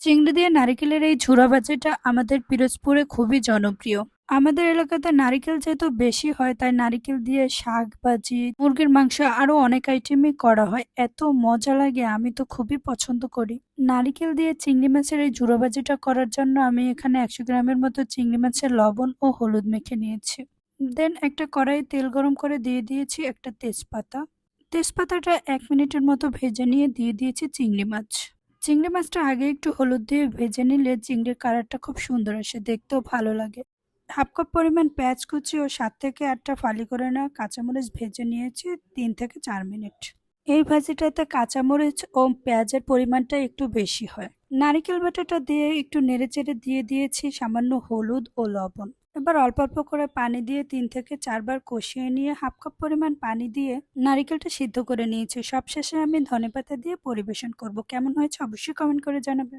চিংড়ি দিয়ে নারিকেলের এই ঝুরা ভাজিটা আমাদের পিরোজপুরে খুবই জনপ্রিয়। আমাদের এলাকাতে নারিকেল যেহেতু বেশি হয়, তাই নারিকেল দিয়ে শাক ভাজি, মুরগির মাংস আরও অনেক আইটেমই করা হয়। এত মজা লাগে, আমি তো খুবই পছন্দ করি। নারিকেল দিয়ে চিংড়ি মাছের এই ঝুরা ভাজিটা করার জন্য আমি এখানে একশো গ্রামের মতো চিংড়ি মাছের লবণ ও হলুদ মেখে নিয়েছি। দেন একটা কড়াই তেল গরম করে দিয়ে দিয়েছি একটা তেজপাতা। তেজপাতাটা এক মিনিটের মতো ভেজে নিয়ে দিয়ে দিয়েছি চিংড়ি মাছ। চিংড়ি মাছটা আগে একটু হলুদ দিয়ে ভেজে নিলে চিংড়ির কালারটা খুব সুন্দর আসে, দেখতেও ভালো লাগে। হাফ কাপ পরিমাণ পেঁয়াজ কুচি ও সাত থেকে আটটা ফালি করে নেওয়া কাঁচামরিচ ভেজে নিয়েছি তিন থেকে চার মিনিট। এই ভাজিটাতে কাঁচামরিচ ও পেঁয়াজের পরিমাণটা একটু বেশি হয়। নারিকেল বাটাটা দিয়ে একটু নেড়ে চেড়ে দিয়ে দিয়েছি সামান্য হলুদ ও লবণ। এবার অল্প অল্প করে পানি দিয়ে তিন থেকে চারবার কষিয়ে নিয়ে হাফ কাপ পরিমাণ পানি দিয়ে নারিকেলটা সিদ্ধ করে নিয়েছি। সবশেষে আমি ধনেপাতা দিয়ে পরিবেশন করব। কেমন হয়েছে অবশ্যই কমেন্ট করে জানাবেন।